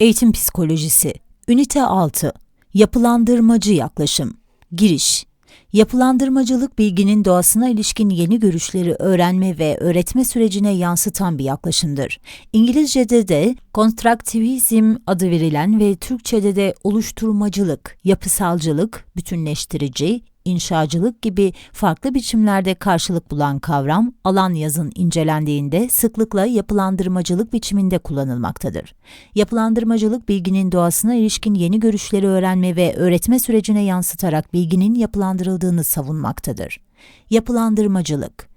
Eğitim Psikolojisi Ünite 6 Yapılandırmacı Yaklaşım Giriş Yapılandırmacılık bilginin doğasına ilişkin yeni görüşleri öğrenme ve öğretme sürecine yansıtan bir yaklaşımdır. İngilizce'de de konstruktivizm adı verilen ve Türkçe'de de oluşturmacılık, yapısalcılık, bütünleştirici, inşacılık gibi farklı biçimlerde karşılık bulan kavram, alan yazın incelendiğinde sıklıkla yapılandırmacılık biçiminde kullanılmaktadır. Yapılandırmacılık bilginin doğasına ilişkin yeni görüşleri öğrenme ve öğretme sürecine yansıtarak bilginin yapılandırıldığını savunmaktadır. Yapılandırmacılık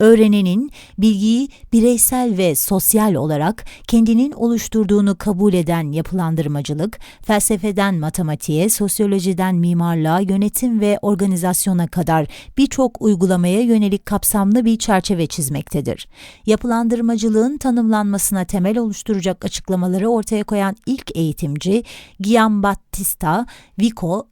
öğrenenin bilgiyi bireysel ve sosyal olarak kendinin oluşturduğunu kabul eden yapılandırmacılık, felsefeden matematiğe, sosyolojiden mimarlığa, yönetim ve organizasyona kadar birçok uygulamaya yönelik kapsamlı bir çerçeve çizmektedir. Yapılandırmacılığın tanımlanmasına temel oluşturacak açıklamaları ortaya koyan ilk eğitimci Giambattista Vico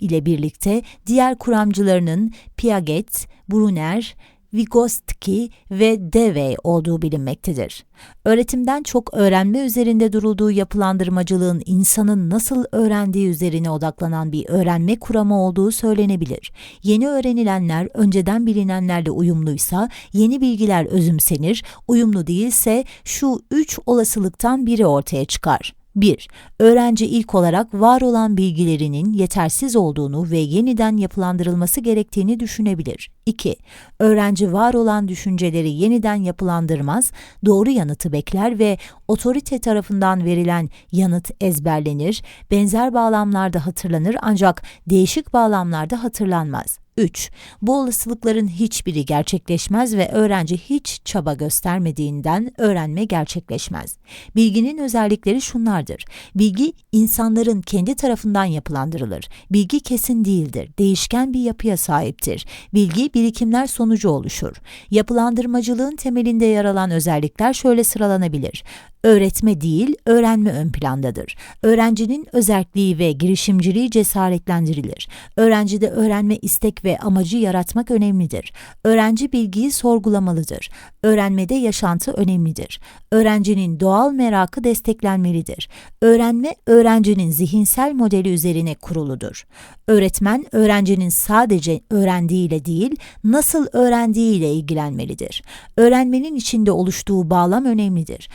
ile birlikte diğer kuramcılarının Piaget, Brunner, Vygotsky ve Dewey olduğu bilinmektedir. Öğretimden çok öğrenme üzerinde durulduğu yapılandırmacılığın insanın nasıl öğrendiği üzerine odaklanan bir öğrenme kuramı olduğu söylenebilir. Yeni öğrenilenler önceden bilinenlerle uyumluysa yeni bilgiler özümsenir, uyumlu değilse şu üç olasılıktan biri ortaya çıkar. 1. Öğrenci ilk olarak var olan bilgilerinin yetersiz olduğunu ve yeniden yapılandırılması gerektiğini düşünebilir. 2. Öğrenci var olan düşünceleri yeniden yapılandırmaz, doğru yanıtı bekler ve otorite tarafından verilen yanıt ezberlenir, benzer bağlamlarda hatırlanır ancak değişik bağlamlarda hatırlanmaz. 3. Bu olasılıkların hiçbiri gerçekleşmez ve öğrenci hiç çaba göstermediğinden öğrenme gerçekleşmez. Bilginin özellikleri şunlardır. Bilgi insanların kendi tarafından yapılandırılır. Bilgi kesin değildir. Değişken bir yapıya sahiptir. Bilgi birikimler sonucu oluşur. Yapılandırmacılığın temelinde yer alan özellikler şöyle sıralanabilir. Öğretme değil, öğrenme ön plandadır. Öğrencinin özelliği ve girişimciliği cesaretlendirilir. Öğrencide öğrenme istek ve amacı yaratmak önemlidir. Öğrenci bilgiyi sorgulamalıdır. Öğrenmede yaşantı önemlidir. Öğrencinin doğal merakı desteklenmelidir. Öğrenme, öğrencinin zihinsel modeli üzerine kuruludur. Öğretmen, öğrencinin sadece öğrendiğiyle değil, nasıl öğrendiğiyle ilgilenmelidir. Öğrenmenin içinde oluştuğu bağlam önemlidir.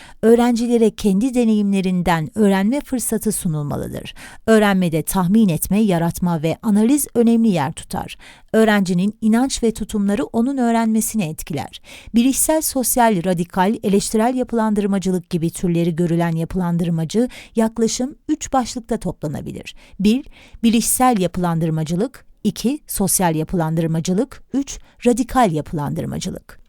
Öğrencilere kendi deneyimlerinden öğrenme fırsatı sunulmalıdır. Öğrenmede tahmin etme, yaratma ve analiz önemli yer tutar. Öğrencinin inanç ve tutumları onun öğrenmesini etkiler. Bilişsel, sosyal, radikal, eleştirel yapılandırmacılık gibi türleri görülen yapılandırmacı yaklaşım üç başlıkta toplanabilir. 1. Bilişsel yapılandırmacılık 2. Sosyal yapılandırmacılık 3. Radikal yapılandırmacılık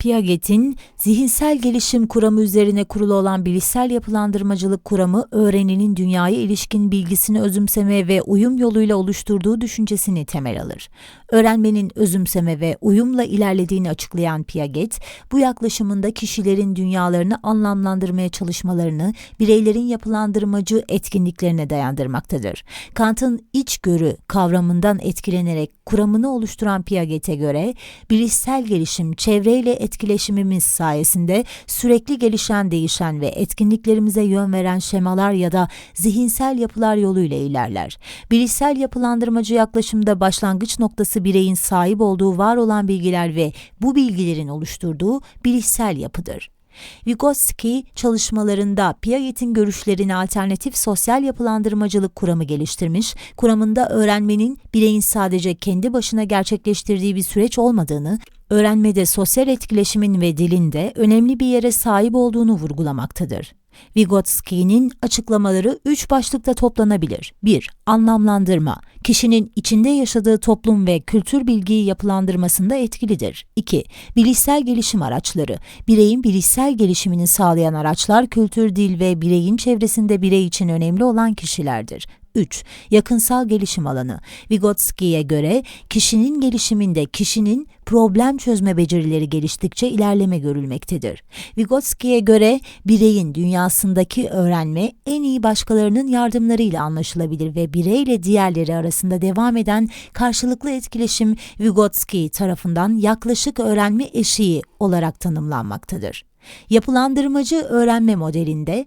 Piaget'in zihinsel gelişim kuramı üzerine kurulu olan bilişsel yapılandırmacılık kuramı öğreninin dünyaya ilişkin bilgisini özümseme ve uyum yoluyla oluşturduğu düşüncesini temel alır. Öğrenmenin özümseme ve uyumla ilerlediğini açıklayan Piaget, bu yaklaşımında kişilerin dünyalarını anlamlandırmaya çalışmalarını bireylerin yapılandırmacı etkinliklerine dayandırmaktadır. Kant'ın içgörü kavramından etkilenerek kuramını oluşturan Piaget'e göre bilişsel gelişim çevreyle etkileşimimiz sayesinde sürekli gelişen, değişen ve etkinliklerimize yön veren şemalar ya da zihinsel yapılar yoluyla ilerler. Bilişsel yapılandırmacı yaklaşımda başlangıç noktası bireyin sahip olduğu var olan bilgiler ve bu bilgilerin oluşturduğu bilişsel yapıdır. Vygotsky çalışmalarında Piaget'in görüşlerine alternatif sosyal yapılandırmacılık kuramı geliştirmiş, kuramında öğrenmenin bireyin sadece kendi başına gerçekleştirdiği bir süreç olmadığını, öğrenmede sosyal etkileşimin ve dilin de önemli bir yere sahip olduğunu vurgulamaktadır. Vygotsky'nin açıklamaları üç başlıkta toplanabilir. 1. Anlamlandırma. Kişinin içinde yaşadığı toplum ve kültür bilgiyi yapılandırmasında etkilidir. 2. Bilişsel gelişim araçları. Bireyin bilişsel gelişimini sağlayan araçlar kültür, dil ve bireyin çevresinde birey için önemli olan kişilerdir. 3. Yakınsal gelişim alanı. Vygotsky'ye göre kişinin gelişiminde kişinin problem çözme becerileri geliştikçe ilerleme görülmektedir. Vygotsky'ye göre bireyin dünyasındaki öğrenme en iyi başkalarının yardımlarıyla anlaşılabilir ve bireyle diğerleri arasında devam eden karşılıklı etkileşim Vygotsky tarafından yaklaşık öğrenme eşiği olarak tanımlanmaktadır. Yapılandırmacı öğrenme modelinde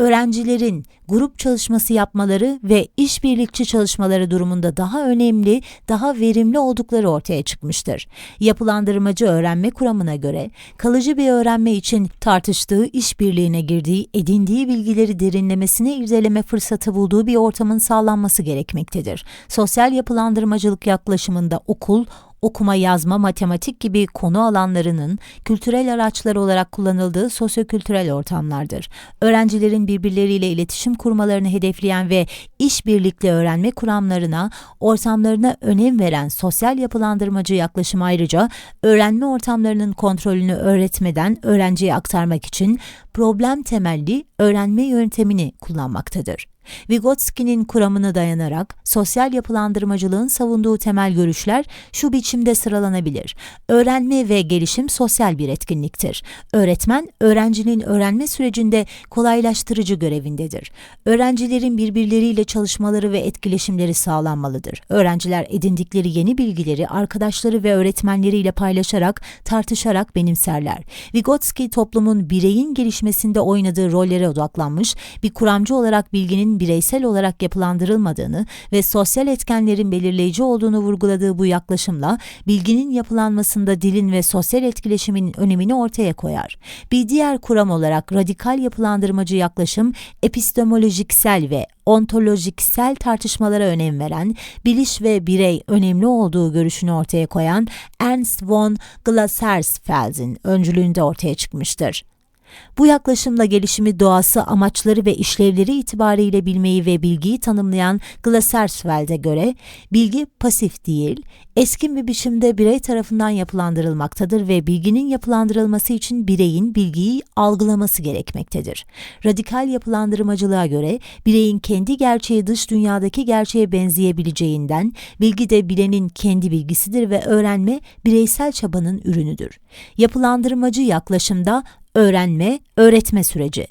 öğrencilerin grup çalışması yapmaları ve işbirlikçi çalışmaları durumunda daha önemli, daha verimli oldukları ortaya çıkmıştır. Yapılandırmacı öğrenme kuramına göre kalıcı bir öğrenme için tartıştığı, işbirliğine girdiği, edindiği bilgileri derinlemesine irdeleme fırsatı bulduğu bir ortamın sağlanması gerekmektedir. Sosyal yapılandırmacılık yaklaşımında okul, okuma, yazma, matematik gibi konu alanlarının kültürel araçlar olarak kullanıldığı sosyokültürel ortamlardır. Öğrencilerin birbirleriyle iletişim kurmalarını hedefleyen ve işbirlikli öğrenme kuramlarına, ortamlarına önem veren sosyal yapılandırmacı yaklaşım ayrıca öğrenme ortamlarının kontrolünü öğretmeden öğrenciye aktarmak için problem temelli öğrenme yöntemini kullanmaktadır. Vygotsky'nin kuramına dayanarak sosyal yapılandırmacılığın savunduğu temel görüşler şu biçimde sıralanabilir. Öğrenme ve gelişim sosyal bir etkinliktir. Öğretmen, öğrencinin öğrenme sürecinde kolaylaştırıcı görevindedir. Öğrencilerin birbirleriyle çalışmaları ve etkileşimleri sağlanmalıdır. Öğrenciler edindikleri yeni bilgileri arkadaşları ve öğretmenleriyle paylaşarak, tartışarak benimserler. Vygotsky toplumun bireyin gelişmesinde oynadığı rollere odaklanmış, bir kuramcı olarak bilginin bireysel olarak yapılandırılmadığını ve sosyal etkenlerin belirleyici olduğunu vurguladığı bu yaklaşımla bilginin yapılanmasında dilin ve sosyal etkileşimin önemini ortaya koyar. Bir diğer kuram olarak radikal yapılandırmacı yaklaşım epistemolojiksel ve ontolojiksel tartışmalara önem veren, biliş ve birey önemli olduğu görüşünü ortaya koyan Ernst von Glasersfeld'in öncülüğünde ortaya çıkmıştır. Bu yaklaşımla gelişimi doğası, amaçları ve işlevleri itibariyle bilmeyi ve bilgiyi tanımlayan Glasersfeld'e göre bilgi pasif değil, eskin bir biçimde birey tarafından yapılandırılmaktadır ve bilginin yapılandırılması için bireyin bilgiyi algılaması gerekmektedir. Radikal yapılandırmacılığa göre bireyin kendi gerçeği dış dünyadaki gerçeğe benzeyebileceğinden bilgi de bilenin kendi bilgisidir ve öğrenme bireysel çabanın ürünüdür. Yapılandırmacı yaklaşımda öğrenme, öğretme süreci.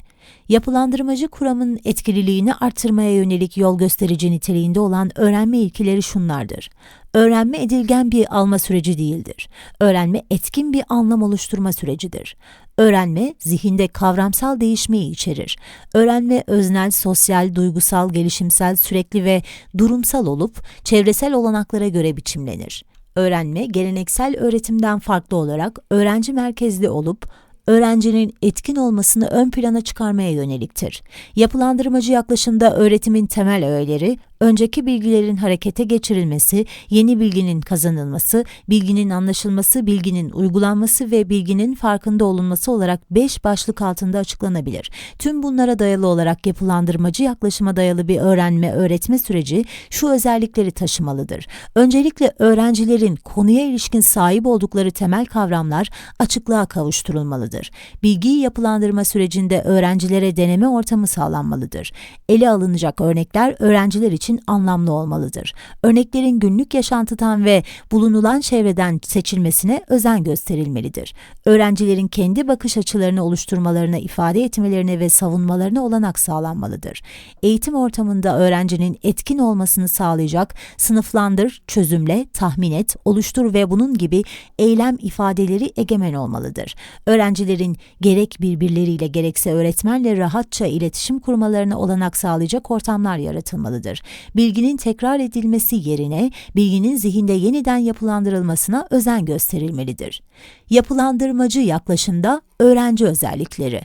Yapılandırmacı kuramın etkililiğini artırmaya yönelik yol gösterici niteliğinde olan öğrenme ilkeleri şunlardır. Öğrenme edilgen bir alma süreci değildir. Öğrenme etkin bir anlam oluşturma sürecidir. Öğrenme zihinde kavramsal değişmeyi içerir. Öğrenme öznel, sosyal, duygusal, gelişimsel, sürekli ve durumsal olup çevresel olanaklara göre biçimlenir. Öğrenme geleneksel öğretimden farklı olarak öğrenci merkezli olup öğrencinin etkin olmasını ön plana çıkarmaya yöneliktir. Yapılandırmacı yaklaşımda öğretimin temel öğeleri, önceki bilgilerin harekete geçirilmesi, yeni bilginin kazanılması, bilginin anlaşılması, bilginin uygulanması ve bilginin farkında olunması olarak beş başlık altında açıklanabilir. Tüm bunlara dayalı olarak yapılandırmacı yaklaşıma dayalı bir öğrenme, öğretme süreci şu özellikleri taşımalıdır. Öncelikle öğrencilerin konuya ilişkin sahip oldukları temel kavramlar açıklığa kavuşturulmalıdır. Bilgiyi yapılandırma sürecinde öğrencilere deneme ortamı sağlanmalıdır. Ele alınacak örnekler öğrenciler için için anlamlı olmalıdır. Örneklerin günlük yaşantıdan ve bulunulan çevreden seçilmesine özen gösterilmelidir. Öğrencilerin kendi bakış açılarını oluşturmalarına, ifade etmelerine ve savunmalarına olanak sağlanmalıdır. Eğitim ortamında öğrencinin etkin olmasını sağlayacak sınıflandır, çözümle, tahmin et, oluştur ve bunun gibi eylem ifadeleri egemen olmalıdır. Öğrencilerin gerek birbirleriyle gerekse öğretmenle rahatça iletişim kurmalarına olanak sağlayacak ortamlar yaratılmalıdır bilginin tekrar edilmesi yerine bilginin zihinde yeniden yapılandırılmasına özen gösterilmelidir. Yapılandırmacı yaklaşımda öğrenci özellikleri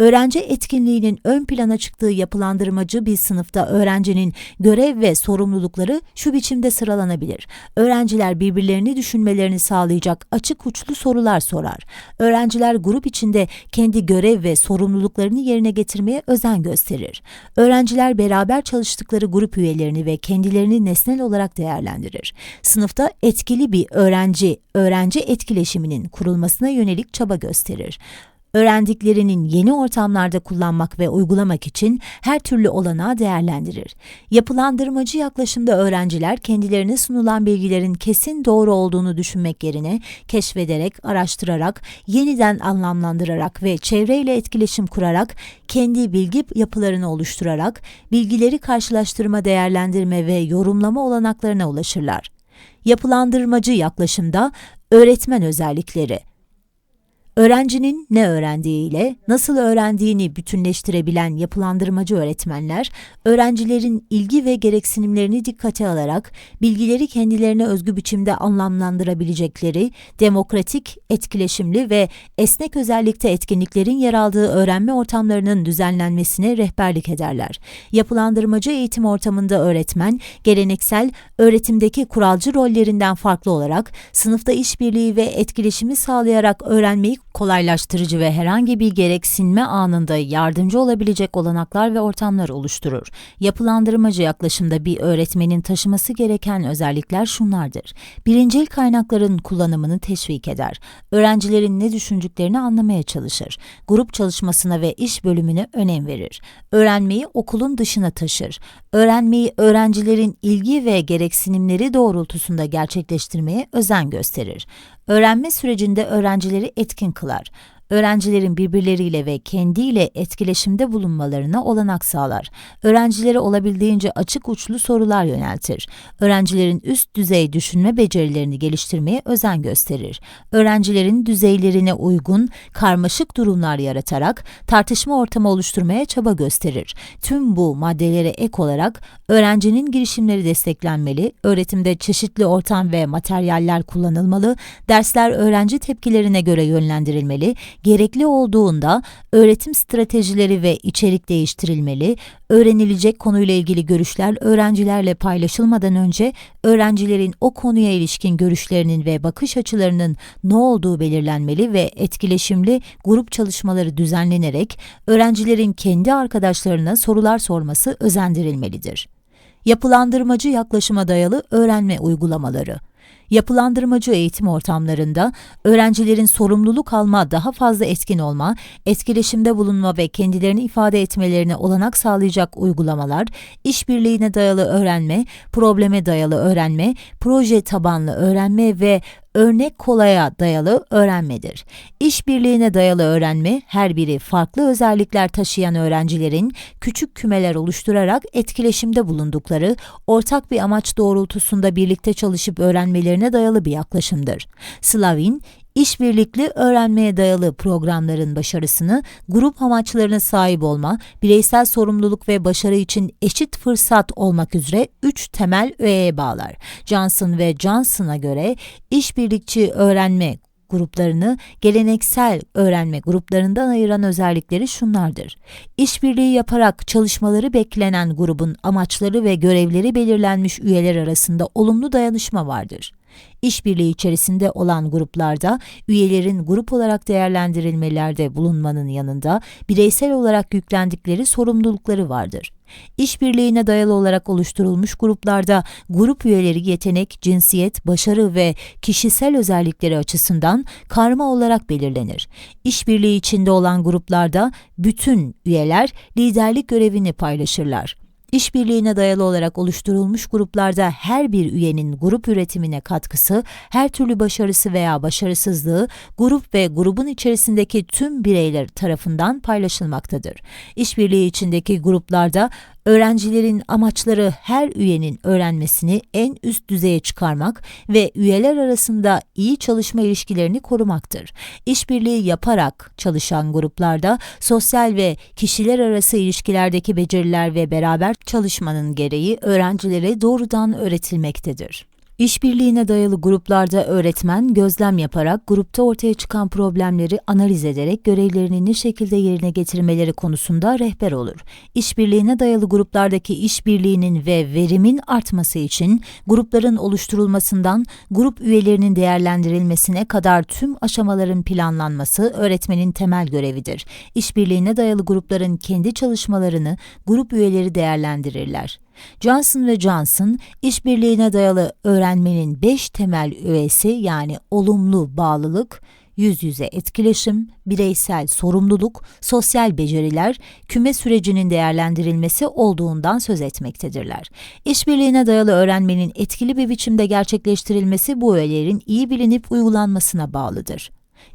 Öğrenci etkinliğinin ön plana çıktığı yapılandırmacı bir sınıfta öğrencinin görev ve sorumlulukları şu biçimde sıralanabilir. Öğrenciler birbirlerini düşünmelerini sağlayacak açık uçlu sorular sorar. Öğrenciler grup içinde kendi görev ve sorumluluklarını yerine getirmeye özen gösterir. Öğrenciler beraber çalıştıkları grup üyelerini ve kendilerini nesnel olarak değerlendirir. Sınıfta etkili bir öğrenci öğrenci etkileşiminin kurulmasına yönelik çaba gösterir öğrendiklerinin yeni ortamlarda kullanmak ve uygulamak için her türlü olanağı değerlendirir. Yapılandırmacı yaklaşımda öğrenciler kendilerine sunulan bilgilerin kesin doğru olduğunu düşünmek yerine keşfederek, araştırarak, yeniden anlamlandırarak ve çevreyle etkileşim kurarak kendi bilgi yapılarını oluşturarak bilgileri karşılaştırma, değerlendirme ve yorumlama olanaklarına ulaşırlar. Yapılandırmacı yaklaşımda öğretmen özellikleri Öğrencinin ne öğrendiğiyle nasıl öğrendiğini bütünleştirebilen yapılandırmacı öğretmenler, öğrencilerin ilgi ve gereksinimlerini dikkate alarak bilgileri kendilerine özgü biçimde anlamlandırabilecekleri demokratik, etkileşimli ve esnek özellikte etkinliklerin yer aldığı öğrenme ortamlarının düzenlenmesine rehberlik ederler. Yapılandırmacı eğitim ortamında öğretmen, geleneksel öğretimdeki kuralcı rollerinden farklı olarak sınıfta işbirliği ve etkileşimi sağlayarak öğrenmeyi kolaylaştırıcı ve herhangi bir gereksinme anında yardımcı olabilecek olanaklar ve ortamlar oluşturur. Yapılandırmacı yaklaşımda bir öğretmenin taşıması gereken özellikler şunlardır. Birincil kaynakların kullanımını teşvik eder. Öğrencilerin ne düşündüklerini anlamaya çalışır. Grup çalışmasına ve iş bölümüne önem verir. Öğrenmeyi okulun dışına taşır. Öğrenmeyi öğrencilerin ilgi ve gereksinimleri doğrultusunda gerçekleştirmeye özen gösterir. Öğrenme sürecinde öğrencileri etkin kılar. Öğrencilerin birbirleriyle ve kendiyle etkileşimde bulunmalarına olanak sağlar. Öğrencilere olabildiğince açık uçlu sorular yöneltir. Öğrencilerin üst düzey düşünme becerilerini geliştirmeye özen gösterir. Öğrencilerin düzeylerine uygun karmaşık durumlar yaratarak tartışma ortamı oluşturmaya çaba gösterir. Tüm bu maddelere ek olarak öğrencinin girişimleri desteklenmeli, öğretimde çeşitli ortam ve materyaller kullanılmalı, dersler öğrenci tepkilerine göre yönlendirilmeli, gerekli olduğunda öğretim stratejileri ve içerik değiştirilmeli, öğrenilecek konuyla ilgili görüşler öğrencilerle paylaşılmadan önce öğrencilerin o konuya ilişkin görüşlerinin ve bakış açılarının ne olduğu belirlenmeli ve etkileşimli grup çalışmaları düzenlenerek öğrencilerin kendi arkadaşlarına sorular sorması özendirilmelidir. Yapılandırmacı yaklaşıma dayalı öğrenme uygulamaları Yapılandırmacı eğitim ortamlarında öğrencilerin sorumluluk alma, daha fazla etkin olma, etkileşimde bulunma ve kendilerini ifade etmelerine olanak sağlayacak uygulamalar, işbirliğine dayalı öğrenme, probleme dayalı öğrenme, proje tabanlı öğrenme ve örnek kolaya dayalı öğrenmedir. İşbirliğine dayalı öğrenme, her biri farklı özellikler taşıyan öğrencilerin küçük kümeler oluşturarak etkileşimde bulundukları, ortak bir amaç doğrultusunda birlikte çalışıp öğrenmelerine dayalı bir yaklaşımdır. Slavin, İşbirlikli öğrenmeye dayalı programların başarısını, grup amaçlarına sahip olma, bireysel sorumluluk ve başarı için eşit fırsat olmak üzere üç temel öğeye bağlar. Johnson ve Johnson'a göre işbirlikçi öğrenme gruplarını geleneksel öğrenme gruplarından ayıran özellikleri şunlardır. İşbirliği yaparak çalışmaları beklenen grubun amaçları ve görevleri belirlenmiş üyeler arasında olumlu dayanışma vardır. İşbirliği içerisinde olan gruplarda üyelerin grup olarak değerlendirilmelerde bulunmanın yanında bireysel olarak yüklendikleri sorumlulukları vardır. İşbirliğine dayalı olarak oluşturulmuş gruplarda grup üyeleri yetenek, cinsiyet, başarı ve kişisel özellikleri açısından karma olarak belirlenir. İşbirliği içinde olan gruplarda bütün üyeler liderlik görevini paylaşırlar. İşbirliğine dayalı olarak oluşturulmuş gruplarda her bir üyenin grup üretimine katkısı, her türlü başarısı veya başarısızlığı grup ve grubun içerisindeki tüm bireyler tarafından paylaşılmaktadır. İşbirliği içindeki gruplarda öğrencilerin amaçları her üyenin öğrenmesini en üst düzeye çıkarmak ve üyeler arasında iyi çalışma ilişkilerini korumaktır. İşbirliği yaparak çalışan gruplarda sosyal ve kişiler arası ilişkilerdeki beceriler ve beraber çalışmanın gereği öğrencilere doğrudan öğretilmektedir. İşbirliğine dayalı gruplarda öğretmen gözlem yaparak grupta ortaya çıkan problemleri analiz ederek görevlerini ne şekilde yerine getirmeleri konusunda rehber olur. İşbirliğine dayalı gruplardaki işbirliğinin ve verimin artması için grupların oluşturulmasından grup üyelerinin değerlendirilmesine kadar tüm aşamaların planlanması öğretmenin temel görevidir. İşbirliğine dayalı grupların kendi çalışmalarını grup üyeleri değerlendirirler. Johnson Johnson, işbirliğine dayalı öğrenmenin beş temel üyesi yani olumlu bağlılık, yüz yüze etkileşim, bireysel sorumluluk, sosyal beceriler, küme sürecinin değerlendirilmesi olduğundan söz etmektedirler. İşbirliğine dayalı öğrenmenin etkili bir biçimde gerçekleştirilmesi bu öğelerin iyi bilinip uygulanmasına bağlıdır.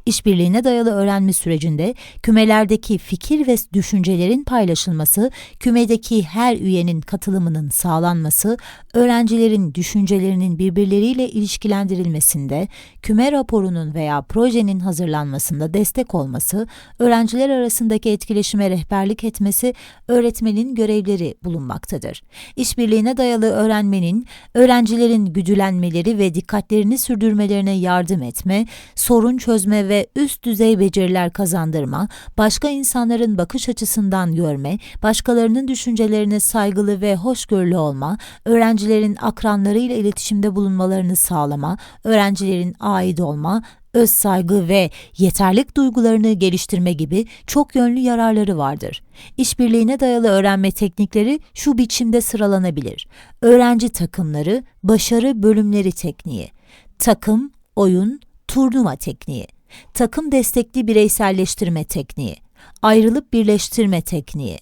İşbirliğine dayalı öğrenme sürecinde kümelerdeki fikir ve düşüncelerin paylaşılması, kümedeki her üyenin katılımının sağlanması, öğrencilerin düşüncelerinin birbirleriyle ilişkilendirilmesinde, küme raporunun veya projenin hazırlanmasında destek olması, öğrenciler arasındaki etkileşime rehberlik etmesi, öğretmenin görevleri bulunmaktadır. İşbirliğine dayalı öğrenmenin, öğrencilerin güdülenmeleri ve dikkatlerini sürdürmelerine yardım etme, sorun çözme ve üst düzey beceriler kazandırma, başka insanların bakış açısından görme, başkalarının düşüncelerine saygılı ve hoşgörülü olma, öğrencilerin akranlarıyla iletişimde bulunmalarını sağlama, öğrencilerin ait olma, öz saygı ve yeterlik duygularını geliştirme gibi çok yönlü yararları vardır. İşbirliğine dayalı öğrenme teknikleri şu biçimde sıralanabilir. Öğrenci takımları, başarı bölümleri tekniği, takım, oyun, turnuva tekniği, takım destekli bireyselleştirme tekniği, ayrılıp birleştirme tekniği,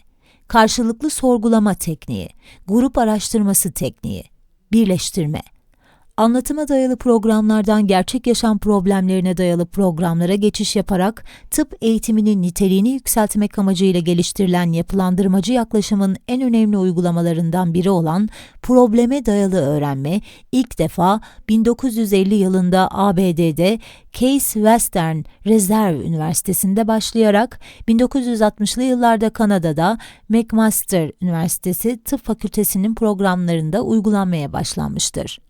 karşılıklı sorgulama tekniği, grup araştırması tekniği, birleştirme. Anlatıma dayalı programlardan gerçek yaşam problemlerine dayalı programlara geçiş yaparak tıp eğitiminin niteliğini yükseltmek amacıyla geliştirilen yapılandırmacı yaklaşımın en önemli uygulamalarından biri olan probleme dayalı öğrenme ilk defa 1950 yılında ABD'de Case Western Reserve Üniversitesi'nde başlayarak 1960'lı yıllarda Kanada'da McMaster Üniversitesi Tıp Fakültesi'nin programlarında uygulanmaya başlanmıştır.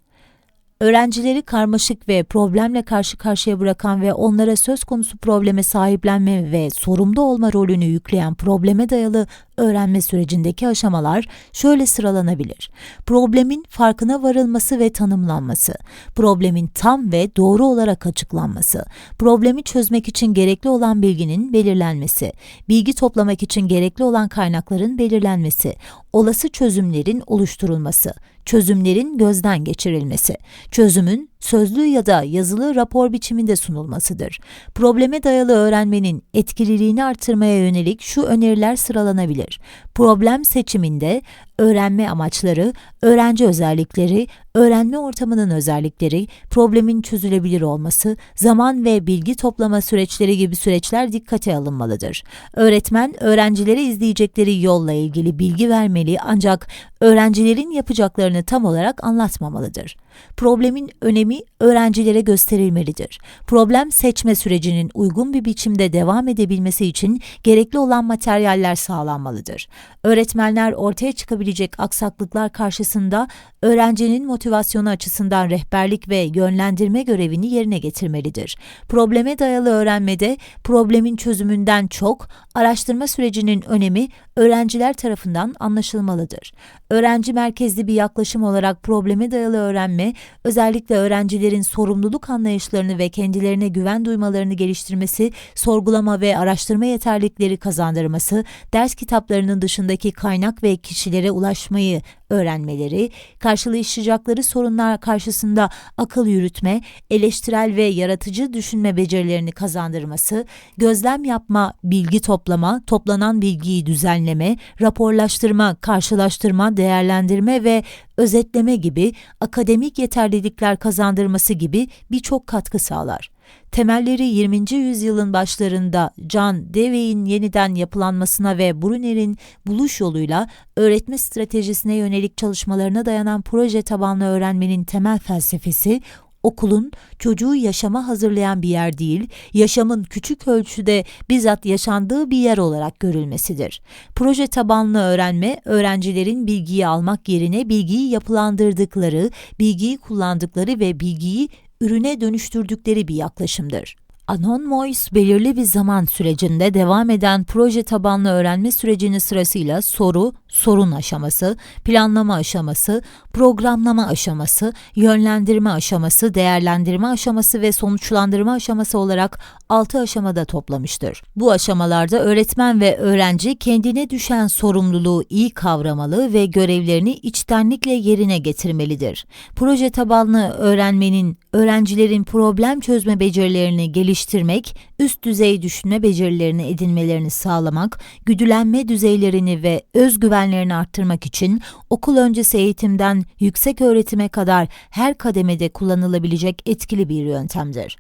Öğrencileri karmaşık ve problemle karşı karşıya bırakan ve onlara söz konusu probleme sahiplenme ve sorumlu olma rolünü yükleyen probleme dayalı öğrenme sürecindeki aşamalar şöyle sıralanabilir. Problemin farkına varılması ve tanımlanması, problemin tam ve doğru olarak açıklanması, problemi çözmek için gerekli olan bilginin belirlenmesi, bilgi toplamak için gerekli olan kaynakların belirlenmesi, olası çözümlerin oluşturulması, çözümlerin gözden geçirilmesi, çözümün sözlü ya da yazılı rapor biçiminde sunulmasıdır. Probleme dayalı öğrenmenin etkililiğini artırmaya yönelik şu öneriler sıralanabilir. Problem seçiminde öğrenme amaçları, öğrenci özellikleri, öğrenme ortamının özellikleri, problemin çözülebilir olması, zaman ve bilgi toplama süreçleri gibi süreçler dikkate alınmalıdır. Öğretmen, öğrencilere izleyecekleri yolla ilgili bilgi vermeli ancak öğrencilerin yapacaklarını tam olarak anlatmamalıdır. Problemin önemi öğrencilere gösterilmelidir. Problem seçme sürecinin uygun bir biçimde devam edebilmesi için gerekli olan materyaller sağlanmalıdır. Öğretmenler ortaya çıkabilecek aksaklıklar karşısında öğrencinin motivasyonu açısından rehberlik ve yönlendirme görevini yerine getirmelidir. Probleme dayalı öğrenmede problemin çözümünden çok araştırma sürecinin önemi öğrenciler tarafından anlaşılmalıdır. Öğrenci merkezli bir yaklaşım olarak probleme dayalı öğrenme, özellikle öğrencilerin sorumluluk anlayışlarını ve kendilerine güven duymalarını geliştirmesi, sorgulama ve araştırma yeterlikleri kazandırması, ders kitaplarının dışındaki kaynak ve kişilere ulaşmayı öğrenmeleri, karşılaşacakları sorunlar karşısında akıl yürütme, eleştirel ve yaratıcı düşünme becerilerini kazandırması, gözlem yapma, bilgi toplama, toplanan bilgiyi düzenleme, raporlaştırma, karşılaştırma, değerlendirme ve özetleme gibi akademik yeterlilikler kazandırması gibi birçok katkı sağlar. Temelleri 20. yüzyılın başlarında John Dewey'in yeniden yapılanmasına ve Brunner'in buluş yoluyla öğretme stratejisine yönelik çalışmalarına dayanan proje tabanlı öğrenmenin temel felsefesi, okulun çocuğu yaşama hazırlayan bir yer değil, yaşamın küçük ölçüde bizzat yaşandığı bir yer olarak görülmesidir. Proje tabanlı öğrenme, öğrencilerin bilgiyi almak yerine bilgiyi yapılandırdıkları, bilgiyi kullandıkları ve bilgiyi ürüne dönüştürdükleri bir yaklaşımdır. Anon Mois belirli bir zaman sürecinde devam eden proje tabanlı öğrenme sürecini sırasıyla soru, sorun aşaması, planlama aşaması, programlama aşaması, yönlendirme aşaması, değerlendirme aşaması ve sonuçlandırma aşaması olarak 6 aşamada toplamıştır. Bu aşamalarda öğretmen ve öğrenci kendine düşen sorumluluğu iyi kavramalı ve görevlerini içtenlikle yerine getirmelidir. Proje tabanlı öğrenmenin öğrencilerin problem çözme becerilerini geliştirmek, üst düzey düşünme becerilerini edinmelerini sağlamak, güdülenme düzeylerini ve özgüvenlerini arttırmak için okul öncesi eğitimden yüksek öğretime kadar her kademede kullanılabilecek etkili bir yöntemdir.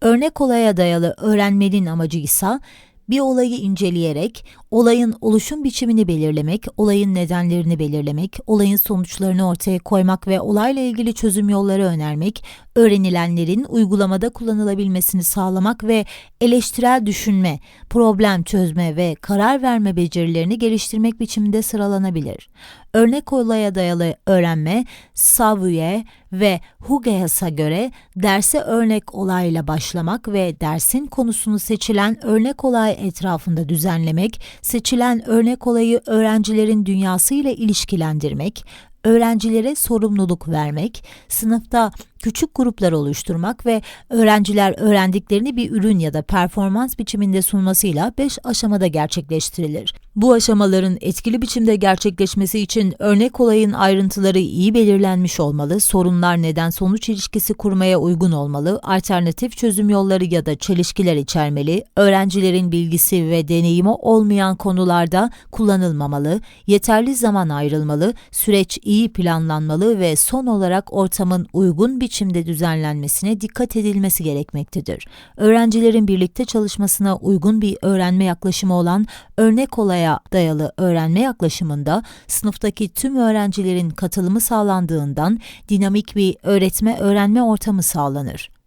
Örnek olaya dayalı öğrenmenin amacı ise bir olayı inceleyerek olayın oluşum biçimini belirlemek, olayın nedenlerini belirlemek, olayın sonuçlarını ortaya koymak ve olayla ilgili çözüm yolları önermek, öğrenilenlerin uygulamada kullanılabilmesini sağlamak ve eleştirel düşünme, problem çözme ve karar verme becerilerini geliştirmek biçiminde sıralanabilir. Örnek olaya dayalı öğrenme, Savuye ve Huges'a göre derse örnek olayla başlamak ve dersin konusunu seçilen örnek olay etrafında düzenlemek, seçilen örnek olayı öğrencilerin dünyasıyla ilişkilendirmek, öğrencilere sorumluluk vermek, sınıfta küçük gruplar oluşturmak ve öğrenciler öğrendiklerini bir ürün ya da performans biçiminde sunmasıyla 5 aşamada gerçekleştirilir. Bu aşamaların etkili biçimde gerçekleşmesi için örnek olayın ayrıntıları iyi belirlenmiş olmalı, sorunlar neden-sonuç ilişkisi kurmaya uygun olmalı, alternatif çözüm yolları ya da çelişkiler içermeli, öğrencilerin bilgisi ve deneyimi olmayan konularda kullanılmamalı, yeterli zaman ayrılmalı, süreç iyi planlanmalı ve son olarak ortamın uygun biçimde düzenlenmesine dikkat edilmesi gerekmektedir. Öğrencilerin birlikte çalışmasına uygun bir öğrenme yaklaşımı olan örnek olaya dayalı öğrenme yaklaşımında sınıftaki tüm öğrencilerin katılımı sağlandığından dinamik bir öğretme öğrenme ortamı sağlanır.